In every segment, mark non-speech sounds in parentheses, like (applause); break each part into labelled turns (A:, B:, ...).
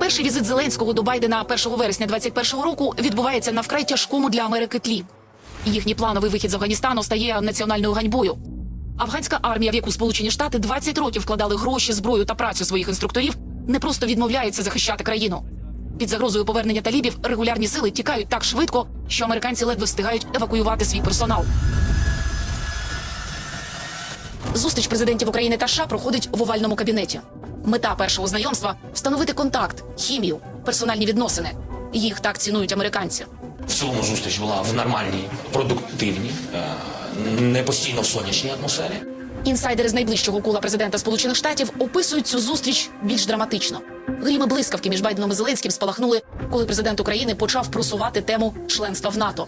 A: Перший візит Зеленського до Байдена 1 вересня 2021 року відбувається на вкрай тяжкому для Америки тлі. Їхній плановий вихід з Афганістану стає національною ганьбою. Афганська армія, в яку Сполучені Штати 20 років вкладали гроші, зброю та працю своїх інструкторів, не просто відмовляється захищати країну. Під загрозою повернення талібів регулярні сили тікають так швидко, що американці ледве встигають евакуювати свій персонал. Зустріч президентів України та США проходить в овальному кабінеті. Мета першого знайомства встановити контакт, хімію, персональні відносини. Їх так цінують американці.
B: В цілому зустріч була в нормальній, продуктивній, е, не постійно в сонячній атмосфері.
A: Інсайдери з найближчого кола президента Сполучених Штатів описують цю зустріч більш драматично. Гріми блискавки між Байденом і Зеленським спалахнули, коли президент України почав просувати тему членства в НАТО.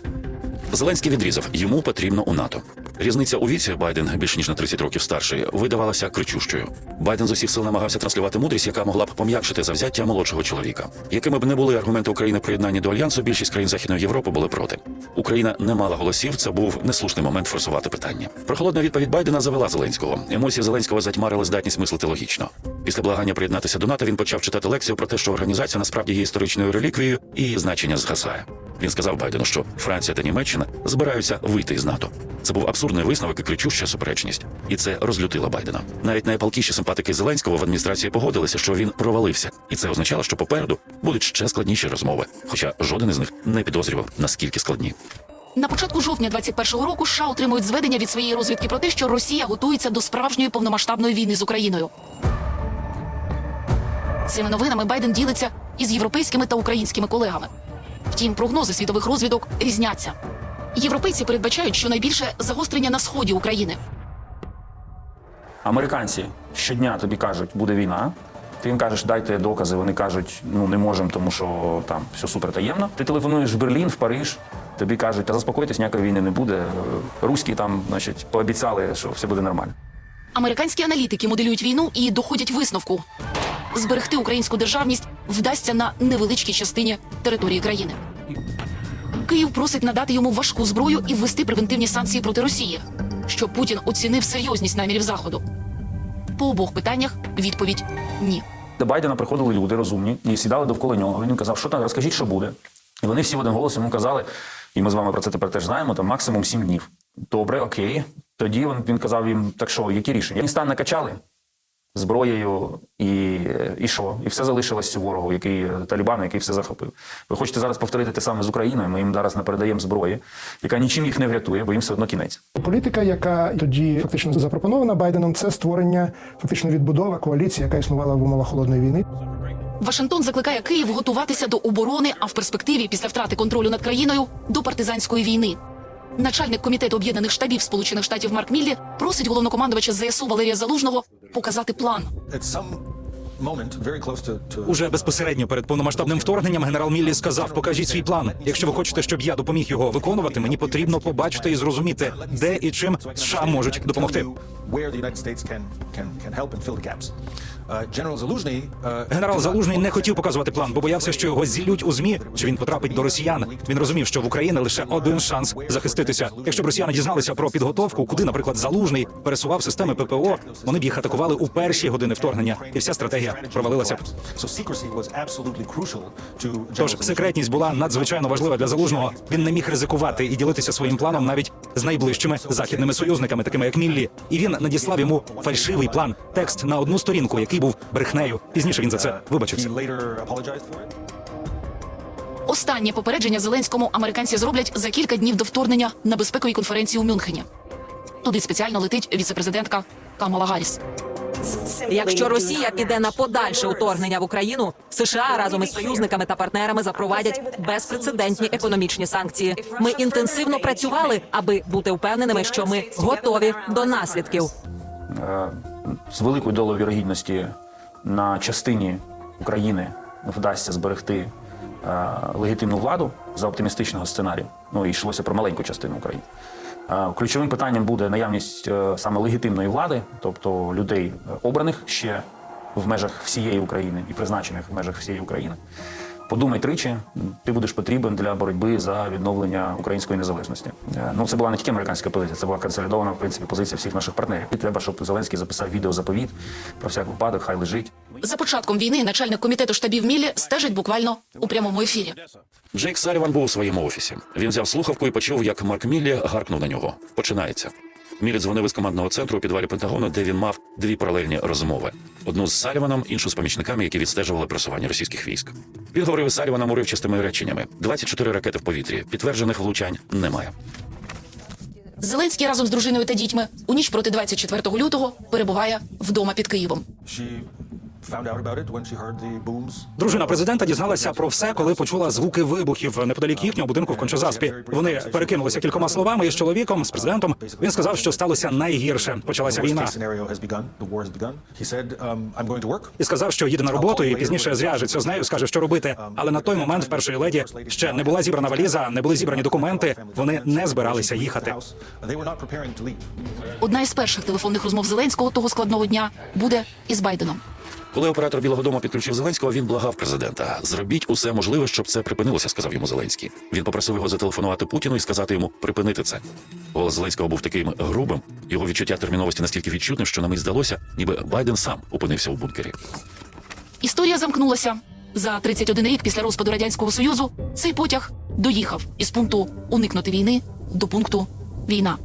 C: Зеленський відрізав йому потрібно у НАТО. Різниця у віці Байден більше ніж на 30 років старший видавалася кричущою. Байден з усіх сил намагався транслювати мудрість, яка могла б пом'якшити завзяття молодшого чоловіка. Якими б не були аргументи України приєднання до альянсу, більшість країн Західної Європи були проти. Україна не мала голосів. Це був неслушний момент форсувати питання. Прохолодна відповідь Байдена завела Зеленського. Емоції Зеленського затьмарили здатність мислити логічно. Після благання приєднатися до НАТО він почав читати лекцію про те, що організація насправді є історичною реліквією і її значення згасає. Він сказав Байдену, що Франція та Німеччина збираються вийти із НАТО. Це був абсурдний висновок і кричуща суперечність, і це розлютило Байдена. Навіть найпалкіші симпатики Зеленського в адміністрації погодилися, що він провалився, і це означало, що попереду будуть ще складніші розмови. Хоча жоден із них не підозрював наскільки складні.
A: На початку жовтня 21-го року США отримують зведення від своєї розвідки про те, що Росія готується до справжньої повномасштабної війни з Україною. Цими новинами Байден ділиться із європейськими та українськими колегами. Втім, прогнози світових розвідок різняться. Європейці передбачають, що найбільше загострення на сході України.
D: Американці щодня тобі кажуть, буде війна. Ти їм кажеш, дайте докази. Вони кажуть, ну не можемо, тому що там все супер таємно. Ти телефонуєш в Берлін, в Париж. Тобі кажуть, та заспокойтесь, ніякої війни не буде. Руські там, значить, пообіцяли, що все буде нормально.
A: Американські аналітики моделюють війну і доходять висновку: зберегти українську державність вдасться на невеличкій частині території країни. Київ просить надати йому важку зброю і ввести превентивні санкції проти Росії, щоб Путін оцінив серйозність намірів Заходу. По обох питаннях відповідь ні.
D: До Байдена приходили люди розумні і сідали довкола нього. Він казав, що там, розкажіть, що буде. І вони всі в один голос йому казали, і ми з вами про це тепер теж знаємо, там максимум сім днів. Добре, окей. Тоді він, він казав їм, так що, які рішення? Він стан накачали зброєю, і, і що? І все залишилось цю ворогу, який Талібану, який все захопив. Ви хочете зараз повторити те саме з Україною? Ми їм зараз не передаємо зброї, яка нічим їх не врятує, бо їм все одно кінець.
E: Політика, яка тоді фактично запропонована Байденом, це створення фактично відбудова коаліції, яка існувала в умовах холодної війни.
A: Вашингтон закликає Київ готуватися до оборони, а в перспективі, після втрати контролю над країною, до партизанської війни. Начальник комітету об'єднаних штабів Сполучених Штатів Марк Міллі просить головнокомандувача ЗСУ Валерія Залужного показати план.
F: Уже безпосередньо перед повномасштабним вторгненням генерал Міллі сказав: покажіть свій план. Якщо ви хочете, щоб я допоміг його виконувати, мені потрібно побачити і зрозуміти, де і чим США можуть допомогти.
G: Where the United States can can can help and fill the gaps. Uh, uh, (laughs)
F: Генерал Залужний не хотів показувати план, бо боявся, що його зілють у змі, що він потрапить до росіян. Він розумів, що в Україні лише один шанс захиститися. Якщо б росіяни дізналися про підготовку, куди, наприклад, залужний пересував системи ППО, вони б їх атакували у перші години вторгнення, і вся стратегія провалилася б. Тож секретність була надзвичайно важлива для залужного. Він не міг ризикувати і ділитися своїм планом навіть з найближчими західними союзниками, такими як Міллі. І він надіслав йому фальшивий план, текст на одну сторінку, який був брехнею. Пізніше він за це вибачився.
A: Останнє попередження Зеленському американці зроблять за кілька днів до вторгнення на безпековій конференції у Мюнхені. Туди спеціально летить віцепрезидентка Камала Гарріс.
H: Якщо Росія піде на подальше уторгнення в Україну, США разом із союзниками та партнерами запровадять безпрецедентні економічні санкції. Ми інтенсивно працювали, аби бути впевненими, що ми готові до наслідків.
D: Е, з великою долею вірогідності на частині України вдасться зберегти е, легітимну владу за оптимістичного сценарію. Ну і йшлося про маленьку частину України. Е, Ключовим питанням буде наявність е, саме легітимної влади, тобто людей е, обраних ще в межах всієї України і призначених в межах всієї України. Подумай тричі, ти будеш потрібен для боротьби за відновлення української незалежності. Е, Ну це була не тільки американська позиція, це була консолідована в принципі позиція всіх наших партнерів. І треба, щоб Зеленський записав відеозаповіт про всяк випадок, хай лежить.
A: За початком війни начальник комітету штабів Міллі стежить буквально у прямому ефірі.
C: Джейк Саліван був у своєму офісі. Він взяв слухавку і почув, як Марк Міллі гаркнув на нього. Починається. Міллі дзвонив із командного центру у підвалі Пентагону, де він мав дві паралельні розмови: одну з Саліваном, іншу з помічниками, які відстежували просування російських військ. Він говорив із Саліваном уривчастими реченнями: 24 ракети в повітрі, підтверджених влучань немає.
A: Зеленський разом з дружиною та дітьми у ніч проти 24 лютого перебуває вдома під Києвом.
F: Дружина президента дізналася про все, коли почула звуки вибухів неподалік їхнього будинку в Кончазаспі. Вони перекинулися кількома словами із чоловіком, з президентом. Він сказав, що сталося найгірше. Почалася війна.
G: um.
F: І сказав, що їде на роботу, і пізніше зв'яжеться з нею, скаже, що робити. Але на той момент в першої леді ще не була зібрана валіза, не були зібрані документи. Вони не збиралися їхати.
A: Одна із перших телефонних розмов Зеленського того складного дня буде із Байденом.
C: Коли оператор Білого Дому підключив Зеленського, він благав президента: зробіть усе можливе, щоб це припинилося, сказав йому Зеленський. Він попросив його зателефонувати Путіну і сказати йому припинити це. Голос Зеленського був таким грубим, його відчуття терміновості настільки відчутним, що на мить здалося, ніби Байден сам опинився у бункері.
A: Історія замкнулася. За 31 рік після розпаду радянського союзу цей потяг доїхав із пункту уникнути війни до пункту війна.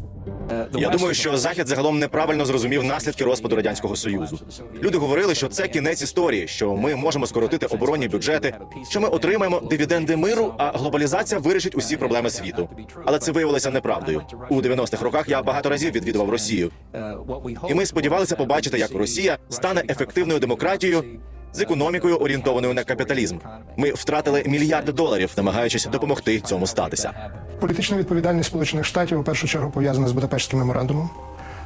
I: Я думаю, що захід загалом неправильно зрозумів наслідки розпаду радянського союзу. Люди говорили, що це кінець історії, що ми можемо скоротити оборонні бюджети, що ми отримаємо дивіденди миру, а глобалізація вирішить усі проблеми світу. Але це виявилося неправдою. У 90-х роках я багато разів відвідував Росію, і ми сподівалися побачити, як Росія стане ефективною демократією з економікою орієнтованою на капіталізм. Ми втратили мільярди доларів, намагаючись допомогти цьому статися.
E: Політична відповідальність Сполучених Штатів у першу чергу пов'язана з Будапештським меморандумом,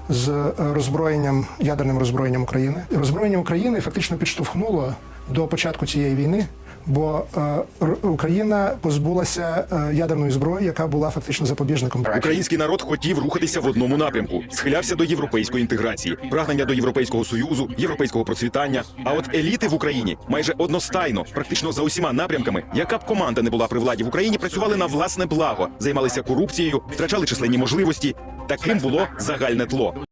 E: з е, роззброєнням, ядерним роззброєнням України. Роззброєння України фактично підштовхнуло до початку цієї війни, бо е, Україна позбулася е, ядерної зброї, яка була фактично запобіжником.
J: Український народ хотів рухатися в одному напрямку, схилявся до європейської інтеграції, прагнення до європейського союзу, європейського процвітання. А от еліти в Україні майже одностайно, практично за усіма напрямками, яка б команда не була при владі в Україні, працювали на власне благо, займалися корупцією, втрачали численні можливості. Таким було загальне тло.